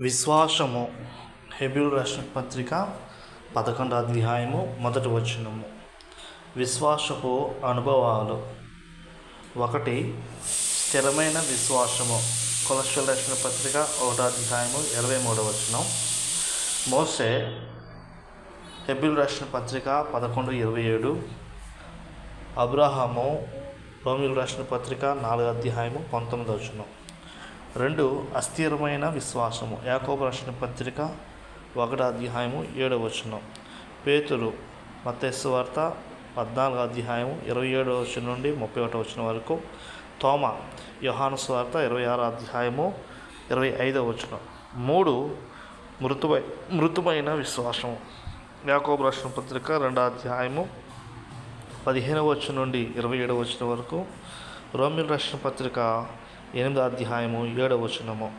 విశ్వాసము. హెబిల్ రాసిన పత్రిక పదకొండు అధ్యాయము మొదటి వచనము. విశ్వాసపు అనుభవాలు. ఒకటి స్థిరమైన విశ్వాసము. కొలెస్ట్రాల్ రాసిన పత్రిక ఒకటో అధ్యాయము ఇరవై మూడవ వచనం. మోసే హెబిల్ రాసిన పత్రిక పదకొండు ఇరవై ఏడు. అబ్రహాము రోమిల్ రాసిన పత్రిక నాలుగు అధ్యాయము పంతొమ్మిది వచనం. రెండు అస్థిరమైన విశ్వాసము. యాకోబు రాసిన పత్రిక ఒకటి అధ్యాయము ఏడవ వచనం. పేతురు మత్స్సు వార్త పద్నాలుగు అధ్యాయము ఇరవై ఏడవ వచనం నుండి ముప్పై ఒకటో వచనం వరకు. తోమ యోహాను స్వార్త ఇరవై ఆరో అధ్యాయము ఇరవై ఐదవ వచనం. మూడు మృతుమై మృతుమైన విశ్వాసము. యాకోబు రాసిన పత్రిక రెండో అధ్యాయము పదిహేనవ వచనం నుండి ఇరవై ఏడవ వచనం వరకు. రోమిల్ రాసిన పత్రిక ఎనిమిదో అధ్యాయము ఏడవ వచనము.